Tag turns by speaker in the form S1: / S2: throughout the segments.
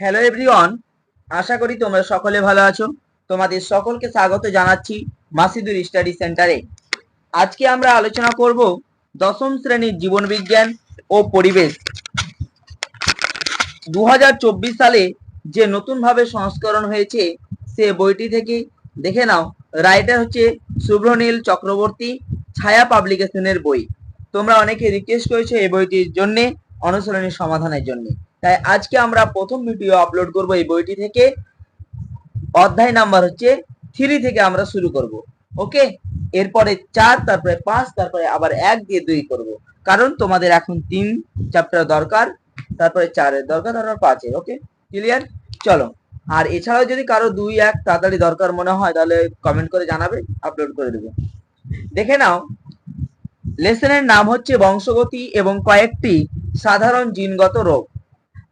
S1: Hello everyone আশা করি তোমরা সকলে ভালো আছো। তোমাদের সকলকে স্বাগত জানাচ্ছি মাসিদুর স্টাডি সেন্টারে। আজকে আমরা আলোচনা করব দশম শ্রেণির জীবন বিজ্ঞান ও পরিবেশ। দু হাজার চব্বিশ সালে যে নতুনভাবে সংস্করণ হয়েছে, সে বইটি থেকে দেখে নাও। রাইটার হচ্ছে শুভ্রনীল চক্রবর্তী, ছায়া পাবলিকেশনের বই। তোমরা অনেকে রিকোয়েস্ট করেছ এই বইটির জন্য অনুশীলনী সমাধানের জন্য। তাই আজকে আমরা প্রথম ভিডিও আপলোড করব এই বইটি থেকে। অধ্যায় নাম্বার হচ্ছে থ্রি থেকে আমরা শুরু করব, ওকে? এরপরে চার, তারপরে পাঁচ, তারপরে আবার এক দিয়ে দুই করব। কারণ তোমাদের এখন তিন চ্যাপ্টার দরকার, তারপরে চারের দরকার, তারপর পাঁচের, ওকে? ক্লিয়ার চলো। আর এছাড়াও যদি কারও দুই, এক তাড়াতাড়ি দরকার মনে হয়, তাহলে কমেন্ট করে জানাবে আপলোড করে দেবো। দেখে নাও লেসনের নাম হচ্ছে বংশগতি এবং কয়েকটি সাধারণ জিনগত রোগ।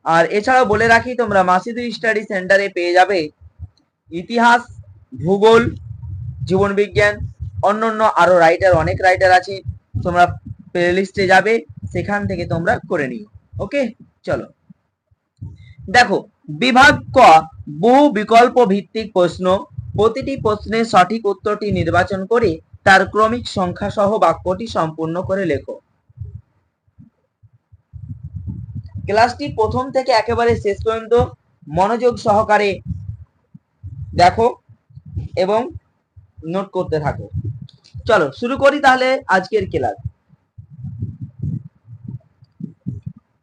S1: আর এছাড়াও বলে রাখি, তোমরা মাসিদুর স্টাডি সেন্টারে পেয়ে যাবে ইতিহাস, ভূগোল, জীবন বিজ্ঞান, অন্যান্য আরও রাইটার অনেক রাইটার আছে, তোমরা প্লে লিস্টে যাবে, সেখান থেকে তোমরা করে নিও। ওকে চলো। দেখো, বিভাগ ক বহু বিকল্প ভিত্তিক প্রশ্ন। প্রতিটি প্রশ্নের সঠিক উত্তরটি নির্বাচন করে তার ক্রমিক সংখ্যা সহ বাক্যটি সম্পূর্ণ করে লেখো। ক্লাসটি প্রথম থেকে একেবারে শেষ পর্যন্ত মনোযোগ সহকারে দেখো এবং নোট করতে থাকো। চলো, শুরু করি তাহলে আজকের ক্লাস।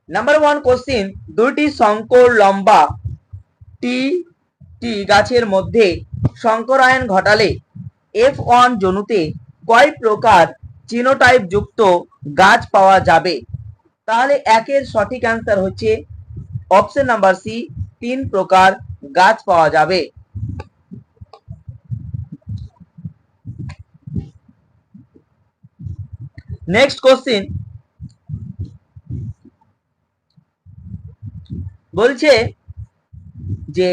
S1: নাম্বার ওয়ান কোশ্চিন দুইটি শঙ্কর লম্বা টি টি গাছের মধ্যে শঙ্করায়ন ঘটালে এফ ওয়ান জনুতে কয় প্রকার চিনোটাইপ যুক্ত গাছ পাওয়া যাবে? তাহলে একের সঠিক অ্যান্সার হচ্ছে অপশন নাম্বার সি তিন প্রকার গাছ পাওয়া যাবে। নেক্সট কোশ্চিন বলছে যে,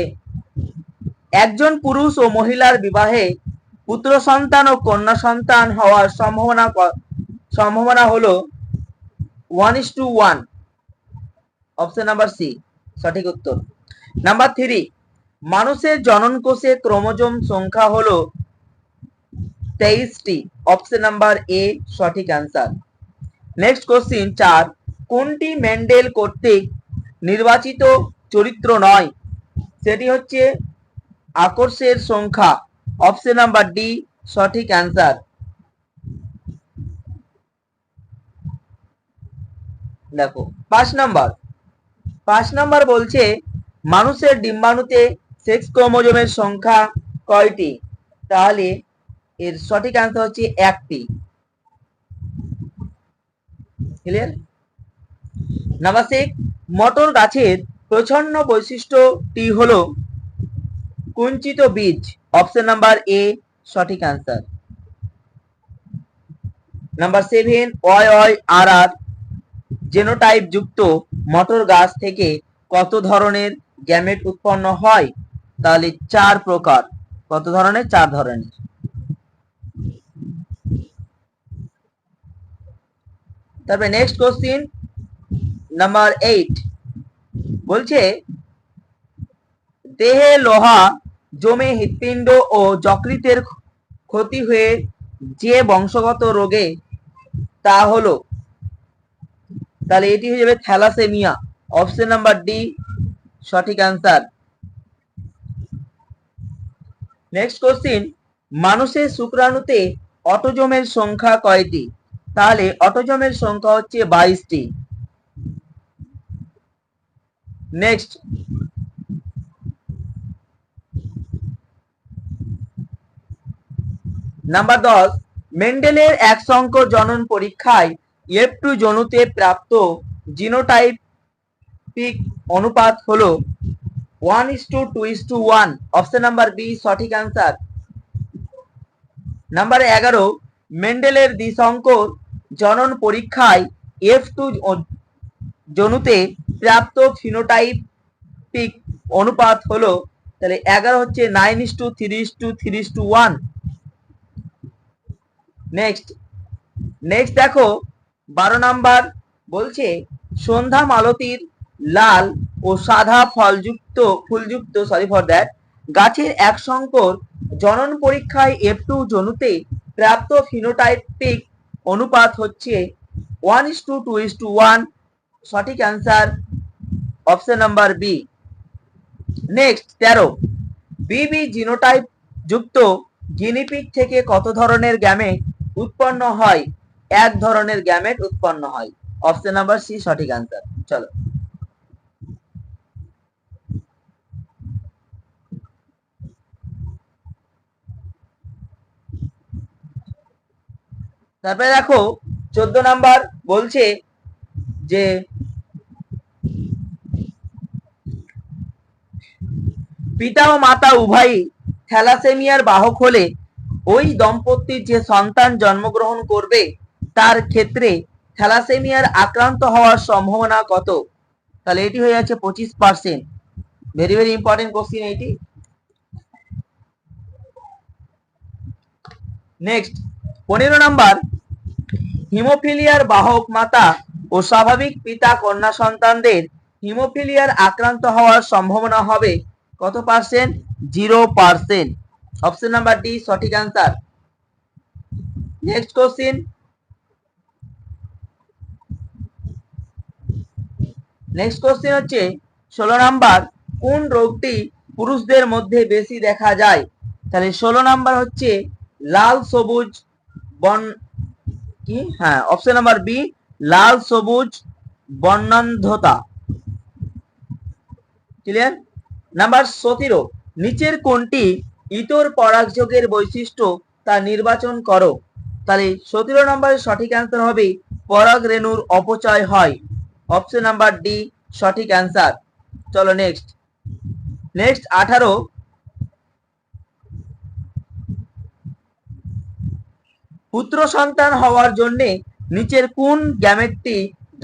S1: একজন পুরুষ ও মহিলার বিবাহে পুত্র সন্তান ও কন্যা সন্তান হওয়ার সম্ভাবনা সম্ভাবনা হলো one is two one option number C সঠিক উত্তর। নাম্বার থ্রি মানুষের জনন কোষে ক্রোমোজোম সংখ্যা হলো তেইশটি। অপশন নাম্বার এ সঠিক অ্যান্সার নেক্সট কোশ্চিন চার, কোনটি মেন্ডেল কর্তৃক নির্বাচিত চরিত্র নয়? সেটি হচ্ছে আকর্ষের সংখ্যা। অপশন নাম্বার ডি সঠিক অ্যান্সার দেখো, পাঁচ নাম্বার। পাঁচ নাম্বার বলছে, মানুষের ডিম্বাণুতে সেক্স ক্রোমোজোমের সংখ্যা কয়টি? তাহলে এর সঠিক অ্যান্সার হচ্ছে একটি। ক্লিয়ার নাম্বার সিক্স মটর গাছের প্রচ্ছন্ন বৈশিষ্ট্যটি হলো কুঞ্চিত বীজ। অপশন নাম্বার এ সঠিক answer number seven Y Y, R R. Genotype যুক্ত মটর গাছ থেকে কত ধরনের গ্যামেট উৎপন্ন হয়? তাহলে চার প্রকার। কত ধরনের? চার ধরনের। তারপরে নেক্সট কোশ্চিন নাম্বার এইট বলছে, দেহে লোহা, জমে হৃৎপিণ্ড ও যকৃতের ক্ষতি হয়ে যে বংশগত রোগে তা হলো তাহলে এটি হয়ে যাবে থ্যালাসেমিয়া। অপশন নাম্বার ডি সঠিক অ্যান্সার নেক্সট কোশ্চিন মানুষের শুক্রাণুতে অটোজমের সংখ্যা কয়টি? তাহলে অটোজমের সংখ্যা হচ্ছে বাইশটি। নেক্সট নাম্বার দশ মেন্ডেলের এক সংখ্য জনন পরীক্ষায় এফ টু জনুতে প্রাপ্ত জিনোটাইপিক অনুপাত হলো one is two two is two one option number B সঠিক অ্যান্সার নাম্বার এগারো মেন্ডেলের দ্বিসংকর জনন পরীক্ষায় এফ টু জনুতে প্রাপ্ত ফিনোটাইপিক অনুপাত হলো, তাহলে এগারো হচ্ছে nine is two three is two three is two one next next দেখো বারো নাম্বার বলছে, সন্ধ্যা মালতীর লাল ও সাদা ফলযুক্ত, ফুলযুক্ত সরি ফর দ্যাট গাছের এক সংকর জনন পরীক্ষায় এফ টু জনুতে প্রাপ্ত ফিনোটাইপিক অনুপাত হচ্ছে one is two two is two one সঠিক answer option number B next তেরো। বিবি জিনোটাইপ যুক্ত গিনিপিগ থেকে কত ধরনের গ্যামে উৎপন্ন হয়? এক ধরনের গ্যামেট উৎপন্ন হয়। অপশন নাম্বার সি সঠিক অ্যান্সার চলো। তারপরে দেখো, চোদ্দ নাম্বার বলছে যে, পিতা ও মাতা উভয়ই থ্যালাসেমিয়ার বাহক হলে ওই দম্পতির যে সন্তান জন্মগ্রহণ করবে তার ক্ষেত্রে থ্যালাসেমিয়ার আক্রান্ত হওয়ার সম্ভাবনা কত? তাহলে এটি হয়ে যাচ্ছে পঁচিশ percent very very important question এইটি নেক্সট পনেরো নাম্বার, হিমোফিলিয়ার বাহক মাতা ও স্বাভাবিক পিতা কন্যা সন্তানদের হিমোফিলিয়ার আক্রান্ত হওয়ার সম্ভাবনা হবে কত percent zero percent option number D সঠিক answer next question next question হচ্ছে, ষোলো নাম্বার, কোন রোগটি পুরুষদের মধ্যে বেশি দেখা যায়? তাহলে ষোলো নাম্বার হচ্ছে, লাল, সবুজ, বন কি? হ্যাঁ অপশন নাম্বার বি লাল, সবুজ, বর্ণান্ধতা। ক্লিয়ার নাম্বার সতেরো, নিচের কোনটি ইতর পরাগযোগের বৈশিষ্ট্য তা নির্বাচন করো? তাহলে সতেরো নম্বরের সঠিক অ্যান্সার হবে, পরাগ রেণুর অপচয় হয়। অপশন নাম্বার ডি সঠিক অ্যান্সার চলো নেক্সট নেক্সট আঠারো। পুত্র সন্তান হওয়ার জন্যে নিচের কোন গ্যামেটটি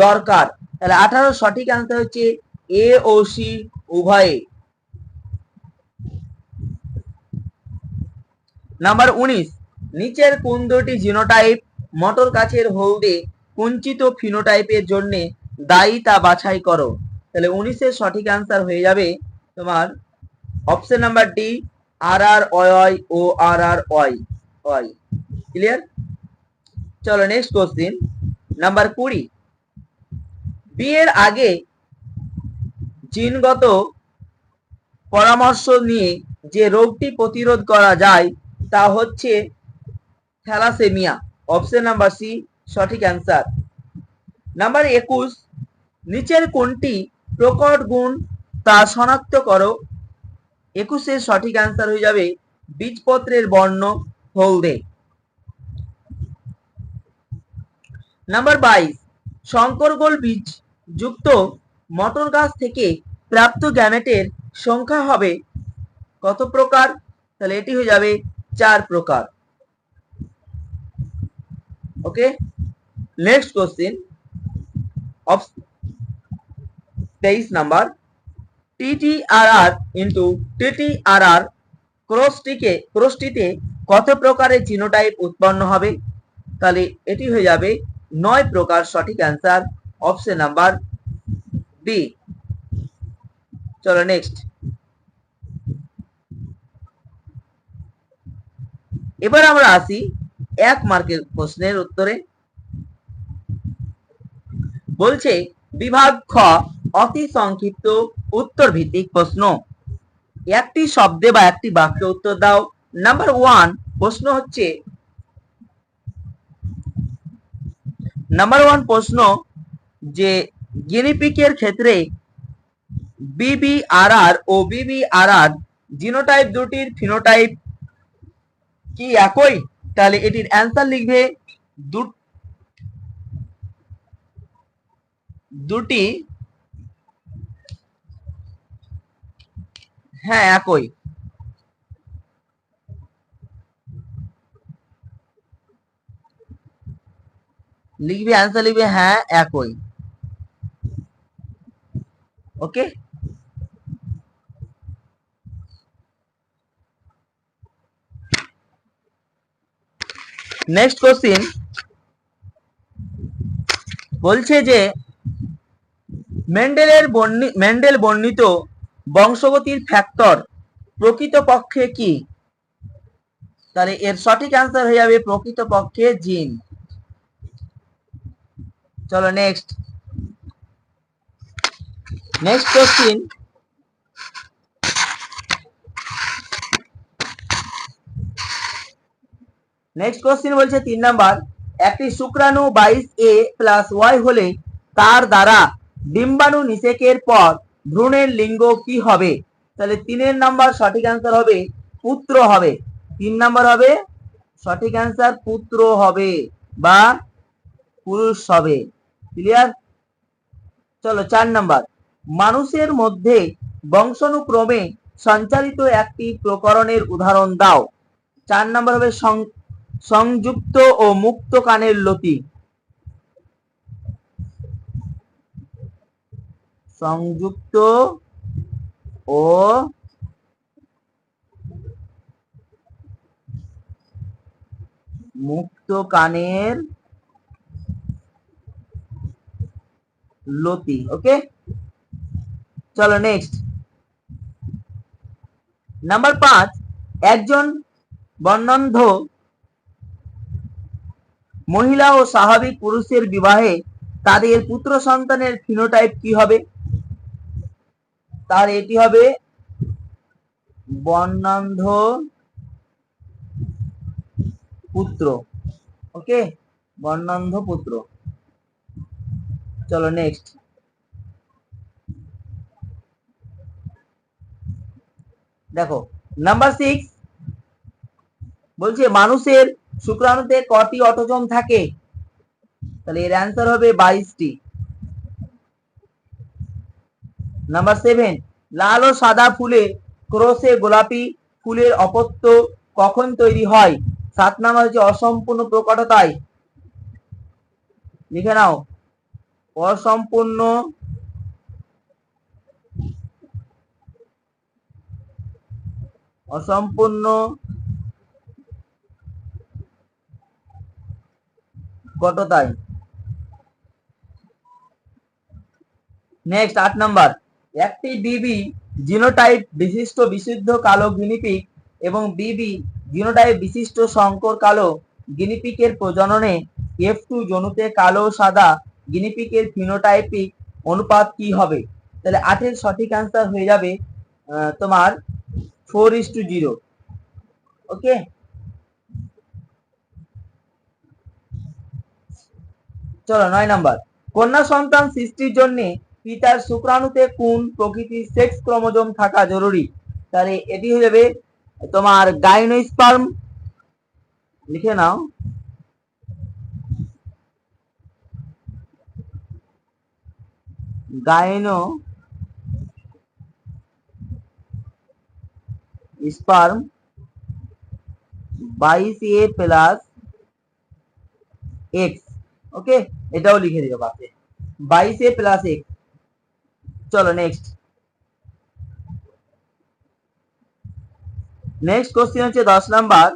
S1: দরকার? তাহলে আঠারো সঠিক অ্যান্সার হচ্ছে এ ও সি উভয়ে। নাম্বার উনিশ। নিচের কোন দুটি জিনোটাইপ মটর গাছের হলদে কুঞ্চিত ফিনোটাইপের জন্য দায়ী তা বাছাই করো। তাহলে উনিশের সঠিক অ্যান্সার হয়ে যাবে তোমার অপশন নাম্বার ডি আর আর অয় ও আর আর অয় অয় ক্লিয়ার চলো নেক্সট কোশ্চিন নাম্বার কুড়ি। বিয়ের আগে জিনগত পরামর্শ নিয়ে যে রোগটি প্রতিরোধ করা যায়, তা হচ্ছে থ্যালাসেমিয়া। অপশন নাম্বার সি সঠিক অ্যান্সার নাম্বার একুশ। নিচের কোনটি প্রকট গুণ তা শনাক্ত করো? একুশের সঠিক অ্যান্সার হয়ে যাবে বীজপত্রের বর্ণ হলদে। নাম্বার বাইশ শঙ্করগোল বীজ যুক্ত মটর গাছ থেকে প্রাপ্ত গ্যামেটের সংখ্যা হবে কত প্রকার? তাহলে এটি হয়ে যাবে চার প্রকার। ওকে নেক্সট কোশ্চিন তেইশ number T T R R into T T R R ক্রসটিকে ক্রসটিতে কত প্রকারের জিনোটাইপ উৎপন্ন হবে? তাহলে এটি হয়ে যাবে নয় প্রকার সঠিক অ্যান্সার, অপশন নাম্বার বি। চলো নেক্সট। এবার আমরা আসি এক মার্কের প্রশ্নের উত্তরে। বলছে বিভাগ খ, অতি সংক্ষিপ্ত উত্তর ভিত্তিক প্রশ্ন। একটি শব্দে বা একটি বাক্যে উত্তর দাও। নাম্বার ওয়ান প্রশ্ন হচ্ছে নাম্বার ওয়ান প্রশ্ন যে গিনিপিকের ক্ষেত্রে বিবিআরআর ও বিবিআরআর জিনোটাইপ দুটির ফিনোটাইপ কি একই? তাহলে এটির অ্যান্সার লিখবে দু- দুটি হ্যাঁ একই। লিখবে অ্যান্সার লিখবে হ্যাঁ একই। ওকে নেক্সট কোশ্চিন বলছে যে মেন্ডেলের মেন্ডেল বর্ণিত বংশগতির ফ্যাক্টর প্রকৃতপক্ষে কি? তাহলে এর সঠিক অ্যান্সার হয়ে যাবে প্রকৃতপক্ষে জিন। চলো next next question next question বলছে তিন নাম্বার, একটি শুক্রাণু বাইশ এ প্লাস ওয়াই হলে তার দ্বারা ডিম্বাণু নিষেকের পর ভ্রূণের লিঙ্গ কি হবে? তাহলে তিনের নাম্বার সঠিক অ্যান্সার হবে পুত্র হবে। তিন নাম্বার হবে সঠিক অ্যান্সার পুত্র হবে বা পুরুষ হবে। ক্লিয়ার চলো চার নাম্বার। মানুষের মধ্যে বংশানুক্রমে সঞ্চালিত একটি প্রকরণের উদাহরণ দাও। চার নাম্বার হবে সংযুক্ত ও মুক্ত কানের লতি। সংযুক্ত ও মুক্ত কানের লতি ওকে চলো নেক্সট নাম্বার পাঁচ, একজন বর্ণন্ধ মহিলা ও স্বাভাবিক পুরুষের বিবাহে তাদের পুত্র সন্তানের ফিনোটাইপ কি হবে? তার এটি হবে বর্ণান্ধ পুত্র। ওকে? বর্ণান্ধ পুত্র। চলো নেক্সট দেখো নাম্বার সিক্স বলছে, মানুষের শুক্রাণুতে কটি অটোজম থাকে? তাহলে এর অ্যান্সার হবে বাইশটি। নাম্বার সেভেন লাল ও সাদা ফুলে ক্রোশে গোলাপি ফুলের অপত্য কখন তৈরি হয়? সাত নাম্বার হচ্ছে অসম্পূর্ণ প্রকটতায়। লিখে নাও। অসম্পূর্ণ অসম্পূর্ণ কটতায়। নেক্সট আট নাম্বার। একটি বিবি জিনোটাইপ বিশিষ্ট বিশুদ্ধ কালো গিনিপিক এবং বিবি জিনোটাইপ বিশিষ্ট শঙ্কর কালো গিনিপিকের প্রজননে এফ টু জনুতে কালো সাদা গিনিপিকের ফিনোটাইপিক অনুপাত কি হবে? তাহলে আটের সঠিক অ্যান্সার হয়ে যাবে তোমার four is two zero okay চলো, নয় নাম্বার কন্যা সন্তান সৃষ্টির জন্য পিতার শুক্রাণুতে কোন প্রকৃতির সেক্স ক্রোমোজোম থাকা জরুরি? তাহলে এটি হয়ে যাবে তোমার গাইনোস্পার্ম লিখে নাও। গাইনো স্পার্ম বাইশ এ প্লাস এক্স ওকে এটাও লিখে দিও পাশে বাইশ এ প্লাস এক্স চলো নেক্সট নেক্সট কোশ্চেন হচ্ছে দশ নাম্বার।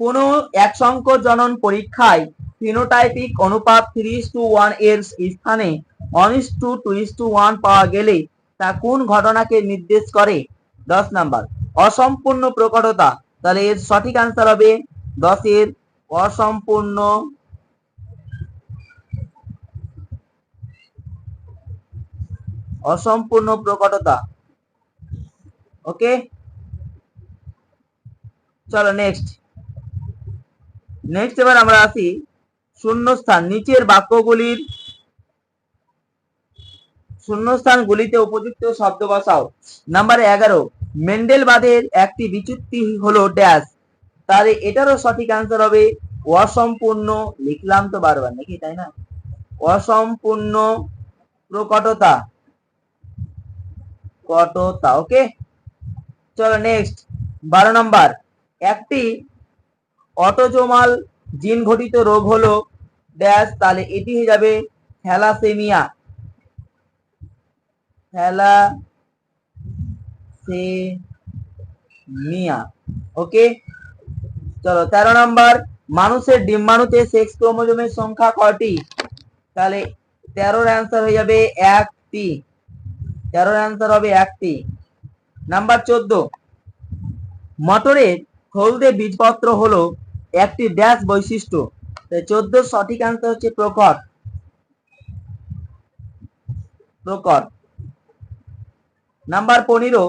S1: কোন এক সংকর জনন পরীক্ষায় ফিনোটাইপিক অনুপাত থ্রি টু ওয়ানের স্থানে is two two two one পাওয়া গেলে তা কোন ঘটনাকে নির্দেশ করে? দশ নাম্বার, অসম্পূর্ণ প্রকটতা, তাহলে এর সঠিক আনসার হবে দশের অসম্পূর্ণ অসম্পূর্ণ প্রকটতা। ওকে? চলো নেক্সট নেক্সট এবার আমরা আসি শূন্যস্থান, নিচের বাক্যগুলির শূন্যস্থানগুলিতে উপযুক্ত শব্দ বসাও। নাম্বার এগারো, মেন্ডেলবাদের একটি বিচ্যুতি হলো ড্যাশ তাহলে এটারও সঠিক অ্যান্সার হবে, অসম্পূর্ণ, লিখলাম তো বারবার, নাকি তাই না? অসম্পূর্ণ প্রকটতা। কটতা ওকে। চলো নেক্সট বারো নম্বর একটি অটোজোমাল জিন ঘটিত রোগ হলো ড্যাশ তাহলে এটি হয়ে যাবে থ্যালাসেমিয়া। থ্যালাসেমিয়া। ওকে? চলো, তেরো নম্বর মানুষের ডিম্বাণুতে সেক্স ক্রোমোজোমের সংখ্যা কটি? তাহলে তেরোর অ্যান্সার হয়ে যাবে একটি। তেরোর অ্যান্সার হবে একটি। নাম্বার চোদ্দ। মটরের হলদে বীজপত্র হলো একটি ড্যাশ বৈশিষ্ট্য। চোদ্দ সঠিক অ্যান্সার হচ্ছে প্রকট প্রকট নাম্বার পনেরো।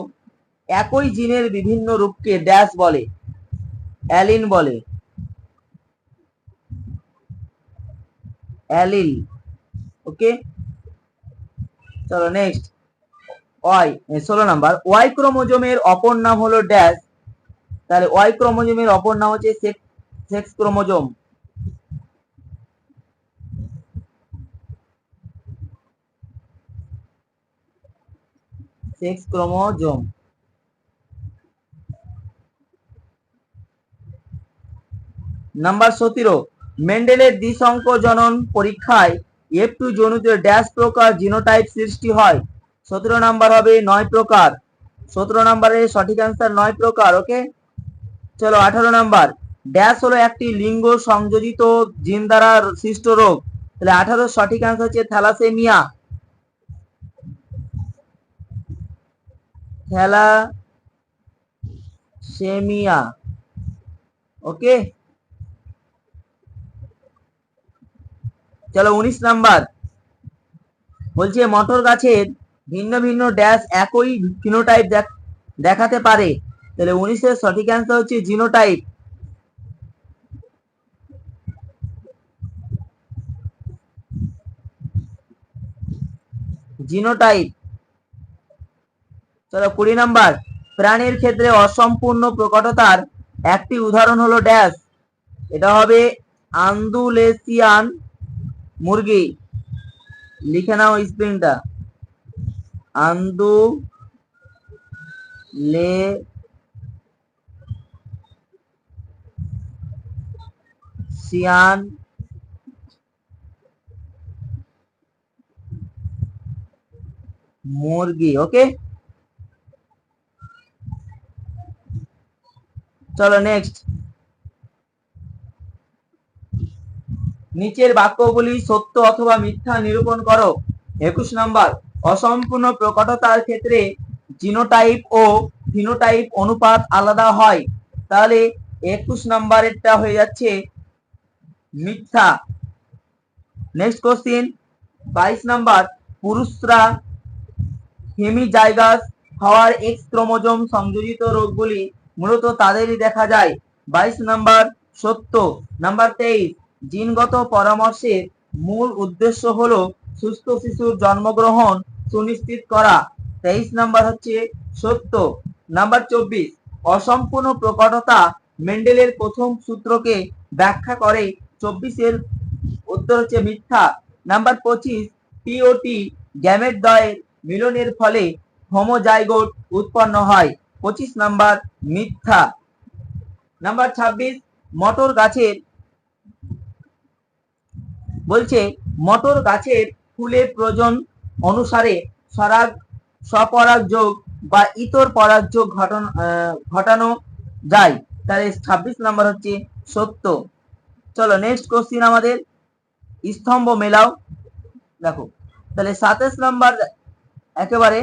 S1: একই জিনের বিভিন্ন রূপকে ড্যাশ বলে অ্যালিন বলে। অ্যালিল। ওকে চলো নেক্সট ওয়াই ষোলো নাম্বার। ওয়াই ক্রোমোজোমের অপর নাম হলো ড্যাশ তাহলে ওয়াই ক্রোমোজোমের অপর নাম হচ্ছে sex chromosome. Sex chromosome. Number সতেরো, মেন্ডেলের দ্বিসংকোজনন পরীক্ষায় এফ টু জনুতে ড্যাশ প্রকার জিনোটাইপ সৃষ্টি হয়। সতেরো নাম্বার হবে নয় প্রকার। সতেরো নাম্বারের সঠিক অ্যান্সার নয় প্রকার ওকে চলো আঠারো নাম্বার। ড্যাশ হলো একটি লিঙ্গ সংযোজিত জিন দ্বারা সৃষ্ট রোগ। তাহলে আঠারো সঠিক অ্যান্সার হচ্ছে থ্যালাসেমিয়া থ্যালাসেমিয়া ওকে চলো উনিশ নাম্বার। বলছে মটর গাছের ভিন্ন ভিন্ন ড্যাশ একই ফিনোটাইপ দেখাতে পারে। তাহলে উনিশের সঠিক অ্যান্সার হচ্ছে জিনোটাইপ জিনোটাইপ চলো কুড়ি নাম্বার। প্রাণীর ক্ষেত্রে অসম্পূর্ণ প্রকটতার একটি উদাহরণ হলো ড্যাশ এটা হবে আন্দুলেসিয়ান মুরগি। লিখে নাও স্পেলিংটা আন্দু লে সিয়ান মুরগি ওকে চলো নেক্সট নিচের বাক্যগুলি সত্য অথবা মিথ্যা নিরূপণ করো। একুশ নাম্বার। অসম্পূর্ণ প্রকটতার ক্ষেত্রে জিনোটাইপ ও ফিনোটাইপ অনুপাত আলাদা হয়। তাহলে একুশ নাম্বারেরটা হয়ে যাচ্ছে মিথ্যা। নেক্সট কোশ্চিন বাইশ নাম্বার, পুরুষরা হেমিজাইগাস হওয়ার এক্স ক্রোমোজোম সংযোজিত রোগগুলি মূলত তাদেরই দেখা যায়। বাইশ নাম্বার, সত্য। নাম্বার তেইশ, জিনগত পরামর্শের মূল উদ্দেশ্য হলো সুস্থ শিশুর জন্মগ্রহণ সুনিশ্চিত করা। তেইশ নাম্বার হচ্ছে সত্য। নাম্বার চব্বিশ, অসম্পূর্ণ প্রকটতা মেন্ডেলের প্রথম সূত্রকে ব্যাখ্যা করে। চব্বিশের উত্তর হচ্ছে মিথ্যা। নাম্বার পঁচিশ পিওটি গ্যামেট দয়ের মিলনের ফলে হোমোজাইগোট উৎপন্ন হয়। পঁচিশ নাম্বার, মিথ্যা। নাম্বার ছাব্বিশ, মটর গাছের বলছে, মটর গাছের ফুলের প্রয়োজন অনুসারে সরাগ, স্বপরাগ যোগ বা ইতর পরাগ যোগ ঘটন ঘটানো যায়। তাহলে ছাব্বিশ নাম্বার হচ্ছে সত্য। চলো নেক্সট কোশ্চিন আমাদের। স্তম্ভ মেলাও। দেখো, তাহলে সাতাশ নাম্বার একেবারে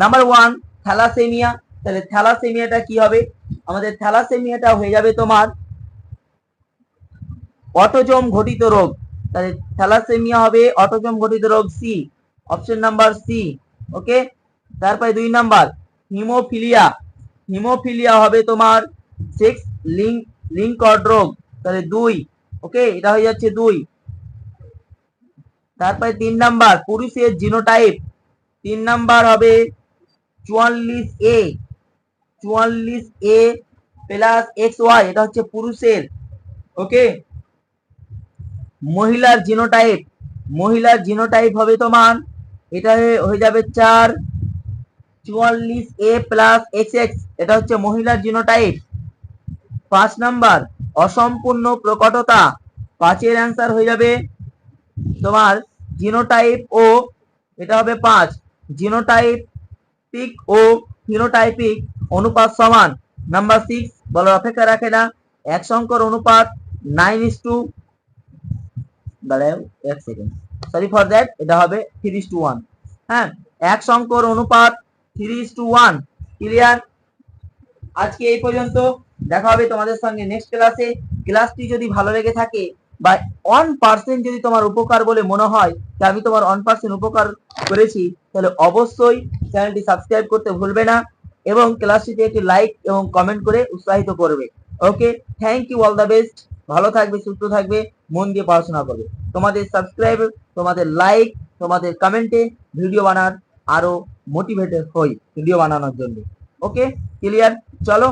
S1: নাম্বার ওয়ান, থ্যালাসেমিয়া। তাহলে থ্যালাসেমিয়াটা কি হবে? আমাদের থ্যালাসেমিয়াটা হয়ে যাবে তোমার অটোজম ঘটিত রোগ। তাহলে থ্যালাসেমিয়া হবে অটোজম ঘটিত রোগ C option number C okay তারপরে দুই নাম্বার হিমোফিলিয়া হিমোফিলিয়া হবে তোমার সিক্স লিঙ্ক লিঙ্কড রোগ, তাহলে দুই ওকে এটা হয়ে যাচ্ছে দুই। তারপরে তিন নাম্বার, পুরুষের জিনোটাইপ তিন নাম্বার হবে চুয়াল্লিশ এ চুয়াল্লিশ এ প্লাস এক্স ওয়াই এটা হচ্ছে পুরুষের ওকে মহিলার জিনোটাইপ মহিলার জিনোটাইপ হবে তোমার, এটা হয়ে যাবে চার, চুয়াল্লিশ এ প্লাস এক্স এক্স এটা হচ্ছে মহিলার জিনোটাইপ পাঁচ নাম্বার, অসম্পূর্ণ প্রকটতা, পাঁচের অ্যান্সার হয়ে যাবে তোমার জিনোটাইপ ও এটা হবে পাঁচ জিনোটাইপিক ও ফিনোটাইপিক অনুপাত সমান। নাম্বার সিক্স বলার অপেক্ষা রাখে না, এক সংখ্যার অনুপাত নাইন ইস টু দাঁড়াও, এক সেকেন্ড সরি ফর দ্যাট এটা হবে থ্রি টু ওয়ান হ্যাঁ এক সংখ্যার অনুপাত থ্রি টু ওয়ান ক্লিয়ার আজকে এই পর্যন্ত, দেখা হবে তোমাদের সঙ্গে নেক্সট ক্লাসে ক্লাসটি যদি ভালো লেগে থাকে বা ওয়ান পার্সেন্ট যদি তোমার উপকার বলে মনে হয়, যে আমি তোমার ওয়ান পার্সেন্ট উপকার করেছি, তাহলে অবশ্যই চ্যানেলটি সাবস্ক্রাইব করতে ভুলবে না এবং ক্লাসটিতে একটি লাইক এবং কমেন্ট করে উৎসাহিত করবে। Okay thank you all the best ভালো থাকবে, সুস্থ থাকবে, মন দিয়ে পড়াশোনা করবে। তোমাদের সাবস্ক্রাইব তোমাদের লাইক তোমাদের কমেন্টে ভিডিও বানার আরও মোটিভেটেড হই ভিডিও বানানোর জন্য। ওকে ক্লিয়ার চলো।